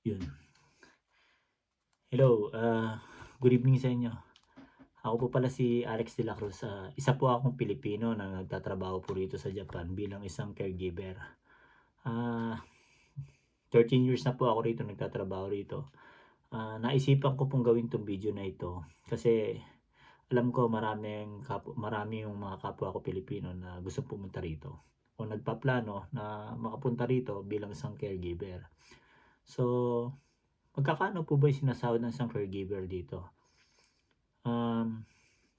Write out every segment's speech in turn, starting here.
Yun. Hello, ah, good evening sa inyo. Ako po pala si Alex De La Cruz. Ah, isa po akong Pilipino na nagtatrabaho po rito sa Japan bilang isang caregiver. Ah, 13 years na po ako rito nagtatrabaho rito. Ah, naisipan ko pong gawin tong video na ito kasi alam ko maraming kapo, marami yung mga kapwa ko Pilipino na gusto pumunta rito o nagpaplano na makapunta rito bilang isang caregiver. So, magkakano po ba yung sinasahod ng isang caregiver dito? Um,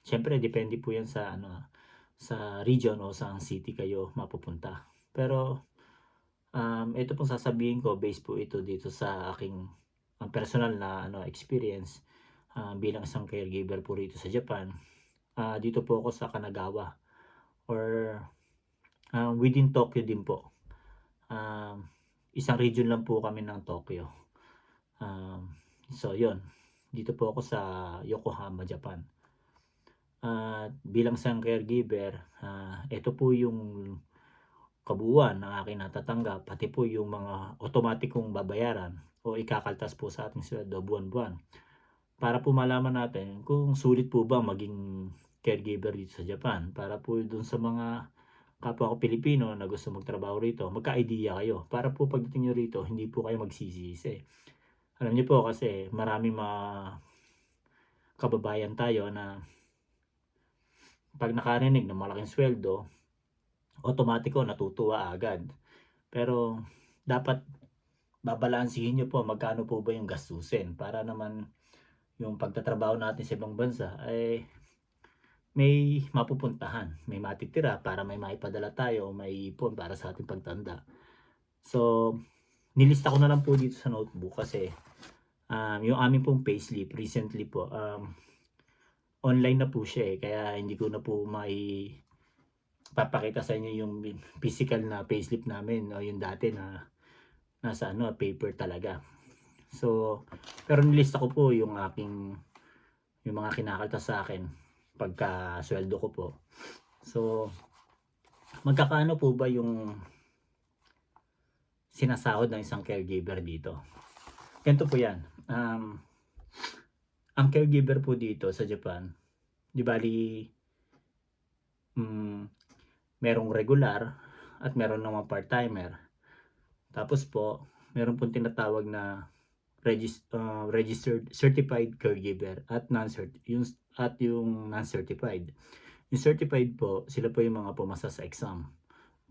Siyempre, depende po yan sa ano sa region o sa city kayo mapupunta. Pero um, ito pong sasabihin ko based po ito dito sa aking ang personal na ano experience ah, bilang isang caregiver po rito sa Japan. Ah, dito po ako sa Kanagawa or ah, within Tokyo din po. Um, isang region lang po kami ng Tokyo. Um, so, yon Dito po ako sa Yokohama, Japan. At bilang isang caregiver, ah, ito po yung kabuuan ng aking natatanggap, pati po yung mga automatikong babayaran o ikakaltas po sa ating sweldo buwan-buwan. Para po malaman natin kung sulit po ba maging caregiver dito sa Japan. Para po dun sa mga kapwa ko Pilipino na gusto magtrabaho rito, magka-idea kayo. Para po pagdating nyo rito, hindi po kayo magsisisi. Alam niyo po kasi marami mga kababayan tayo na pag nakarinig ng malaking sweldo, automatiko natutuwa agad. Pero dapat babalansihin nyo po magkano po ba yung gastusin para naman yung pagtatrabaho natin sa ibang bansa ay may mapupuntahan, may matitira para may maipadala tayo, may ipon para sa ating pagtanda. So, nilista ko na lang po dito sa notebook kasi um, yung aming pong payslip recently po, um, online na po siya eh, kaya hindi ko na po may papakita sa inyo yung physical na payslip namin o yung dati na nasa ano paper talaga. So, pero nilista ko po yung aking yung mga kinakaltas sa akin pagka sweldo ko po. So, magkakaano po ba yung sinasahod ng isang caregiver dito? Ganito po yan. Um, ang caregiver po dito sa Japan, di bali, mm, merong regular at meron naman part-timer. Tapos po, meron pong tinatawag na regis- uh, registered certified caregiver at non yung at yung non-certified. Yung certified po, sila po yung mga pumasa sa exam.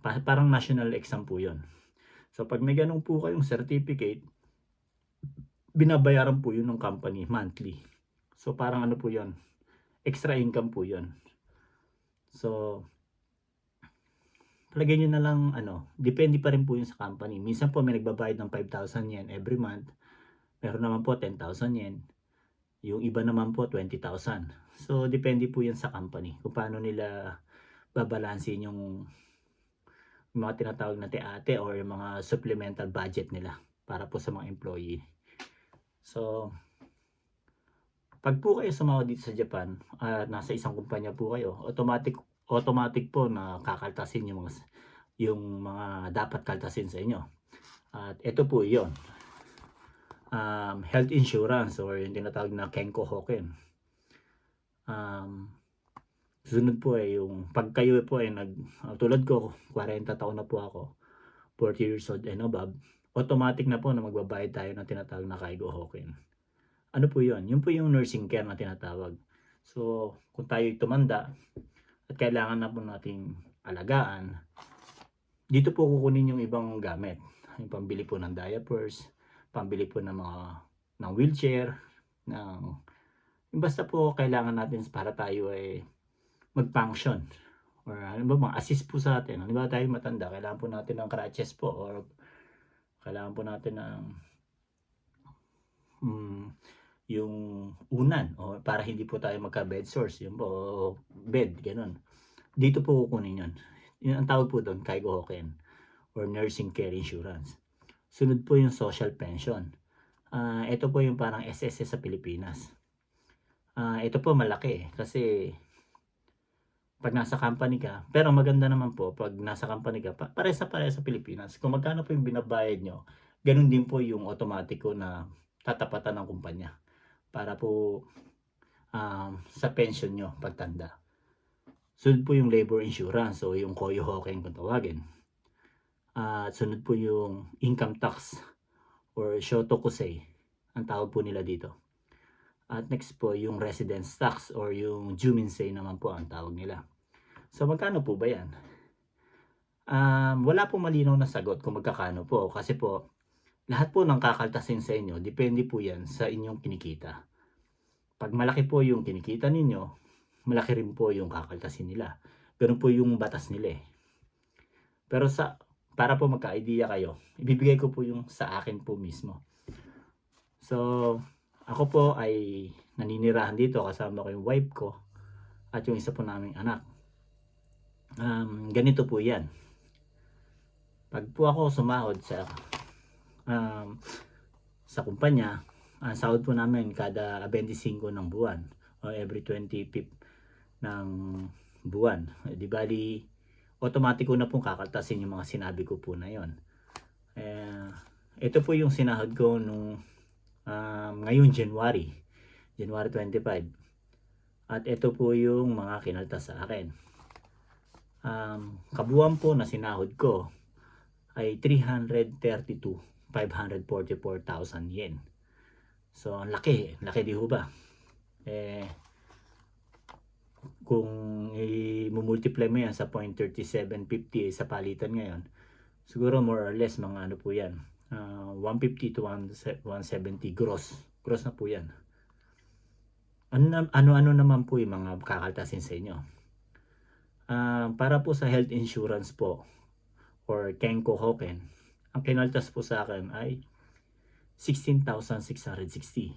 Pa- parang national exam po 'yon. So pag may ganun po kayong certificate, binabayaran po 'yun ng company monthly. So parang ano po 'yon? Extra income po 'yon. So palagay nyo na lang ano, depende pa rin po yun sa company. Minsan po may nagbabayad ng 5,000 yen every month. Meron naman po 10,000 yen. Yung iba naman po 20,000. So depende po yan sa company kung paano nila babalansin yung, yung mga tinatawag na te-ate or yung mga supplemental budget nila para po sa mga employee. So pag po kayo sumama dito sa Japan, at nasa isang kumpanya po kayo, automatic automatic po na kakaltasin yung mga yung mga dapat kaltasin sa inyo. At ito po 'yon. Um, health insurance or yung tinatawag na Kenko Hoken. Um, sunod po eh yung pag kayo po ay nag uh, tulad ko 40 taon na po ako 40 years old and above automatic na po na magbabayad tayo ng tinatawag na Kaigo Hoken ano po yun? Yun po yung nursing care na tinatawag so kung tayo tumanda at kailangan na po nating alagaan, dito po kukunin yung ibang gamit. Yung pambili po ng diapers, pambili po ng mga ng wheelchair, ng yung basta po kailangan natin para tayo ay mag-function or ano ba mga assist po sa atin. Ano ba tayo matanda, kailangan po natin ng crutches po or kailangan po natin ng mm, yung unan o para hindi po tayo magka bed source yun po bed ganun. Dito po kukunin yun. Yun ang tawag po doon kaigo hoken or nursing care insurance sunod po yung social pension uh, ito po yung parang SSS sa Pilipinas uh, ito po malaki eh, kasi pag nasa company ka pero maganda naman po pag nasa company ka pare sa pare sa Pilipinas kung magkano po yung binabayad nyo Ganun din po yung automatiko na tatapatan ng kumpanya para po um, sa pension nyo pagtanda. Sunod po yung labor insurance o yung Koyo Hoken kung tawagin. At sunod po yung income tax or Shotokusei ang tawag po nila dito. At next po yung residence tax or yung Juminsei naman po ang tawag nila. So magkano po ba yan? Um, wala po malinaw na sagot kung magkakano po kasi po lahat po ng kakaltasin sa inyo depende po yan sa inyong kinikita. Pag malaki po yung kinikita ninyo, malaki rin po yung kakaltasin nila. Ganun po yung batas nila eh. Pero sa para po magka-idea kayo, ibibigay ko po yung sa akin po mismo. So, ako po ay naninirahan dito kasama ko yung wife ko at yung isa po naming anak. Um, ganito po yan. Pag po ako sumahod sa um, sa kumpanya, ang sahod po namin kada 25 ng buwan o every 25th ng buwan. Eh, Di bali, automatic na pong kakaltasin yung mga sinabi ko po na yon. Eh, ito po yung sinahod ko nung um, ngayon January, January 25. At ito po yung mga kinaltas sa akin. Um, kabuuan po na sinahod ko ay 332,544,000 yen. So, ang laki. Laki di ho ba? Eh, kung i-multiply mo yan sa 0.3750 eh, sa palitan ngayon, siguro more or less mga ano po yan, ah, 150 to 170 gross. Gross na po yan. Ano Ano-ano naman po yung mga kakaltasin sa inyo? Ah, para po sa health insurance po or Kenko Hoken, ang kinaltas po sa akin ay 16,660.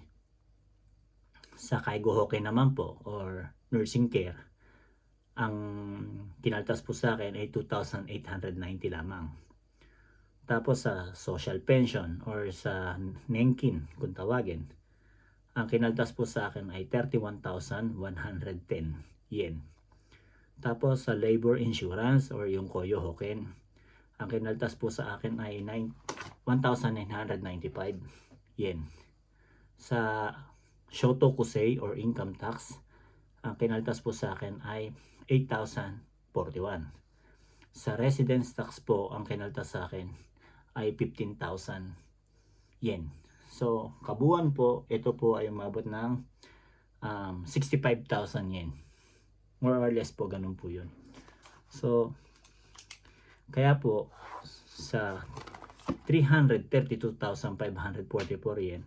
Sa Kaigo Hoken naman po or nursing care, ang kinaltas po sa akin ay 2,890 lamang. Tapos sa social pension or sa Nenkin kung tawagin, ang kinaltas po sa akin ay 31,110 yen. Tapos sa labor insurance or yung Koyo Hoken, ang kinaltas po sa akin ay 9 1,995 yen. Sa Shotokusei or income tax, ang kinaltas po sa akin ay 8,041. Sa residence tax po, ang kinaltas sa akin ay 15,000 yen. So, kabuuan po, ito po ay umabot ng um, 65,000 yen. More or less po, ganun po yun. So, kaya po, sa 332,544 yen,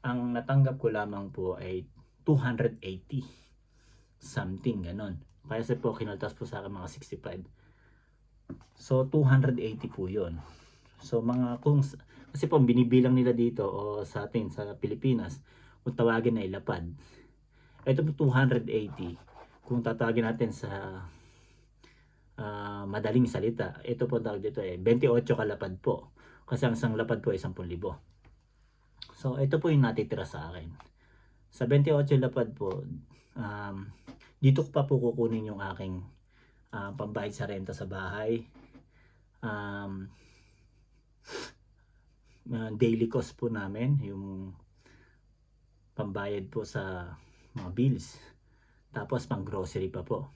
ang natanggap ko lamang po ay 280 something ganon. Kaya sa po kinaltas po sa akin mga 65. So 280 po 'yon. So mga kung kasi po binibilang nila dito o sa atin sa Pilipinas kung tawagin na ilapad. Ito po 280 kung tatawagin natin sa ah, madaling salita. Ito po tawag dito eh 28 kalapad po. Kasi ang isang lapad po ay 10,000. So ito po yung natitira sa akin. Sa 28 lapad po, um, dito ko pa po kukunin yung aking ah, pambayad sa renta sa bahay. Um, ah, daily cost po namin, yung pambayad po sa mga bills. Tapos pang grocery pa po.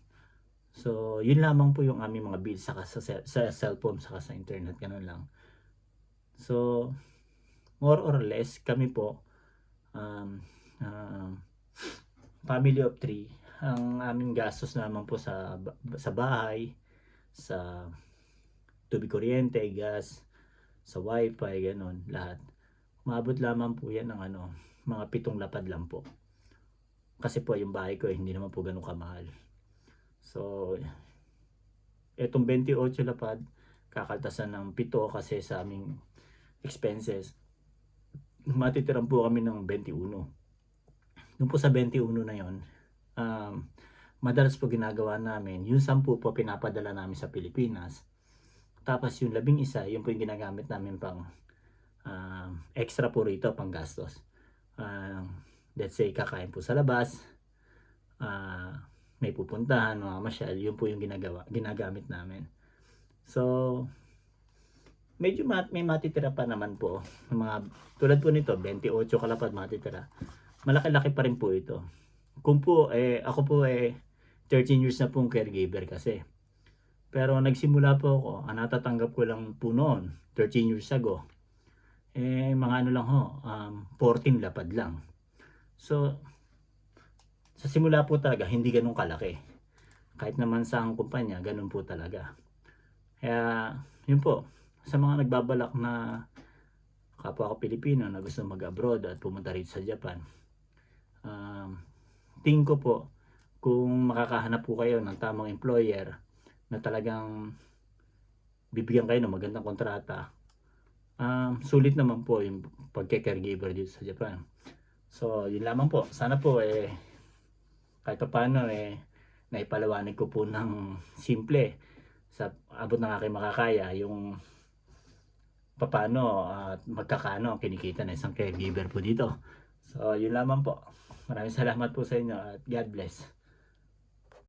So, yun lamang po yung aming mga bills saka sa, sa cellphone saka sa internet, ganun lang. So, more or less kami po um, um, family of three ang aming gastos naman po sa sa bahay sa tubig kuryente, gas, sa wifi, ganun, lahat. Maabot lamang po yan ng ano, mga pitong lapad lang po. Kasi po yung bahay ko eh, hindi naman po ganun kamahal. So, etong 28 lapad, kakaltasan ng pito kasi sa aming expenses, matitiran po kami ng 21. Yung po sa 21 na yon, um, madalas po ginagawa namin, yung 10 po pinapadala namin sa Pilipinas. Tapos yung labing isa, yun po yung ginagamit namin pang um, extra po rito, pang gastos. Um, let's say, kakain po sa labas, ah, may pupuntahan, mga masyal, yun po yung ginagawa, ginagamit namin. So, medyo mat may matitira pa naman po. Mga tulad po nito, 28 kalapad matitira. Malaki-laki pa rin po ito. Kung po, eh, ako po eh, 13 years na pong caregiver kasi. Pero nagsimula po ako, ang natatanggap ko lang po noon, 13 years ago. Eh, mga ano lang ho, um, 14 lapad lang. So, sa simula po talaga, hindi ganun kalaki. Kahit naman sa ang kumpanya, ganun po talaga. Kaya, yun po, sa mga nagbabalak na kapwa ko Pilipino na gusto mag-abroad at pumunta rito sa Japan, um, tingin ko po, kung makakahanap po kayo ng tamang employer na talagang bibigyan kayo ng magandang kontrata, um, sulit naman po yung pagke-caregiver dito sa Japan. So, yun lamang po. Sana po eh, kahit pa paano eh, naipalawanag ko po ng simple sa abot ng aking makakaya yung paano at magkakano ang kinikita ng isang caregiver po dito. So, yun lamang po. Maraming salamat po sa inyo at God bless.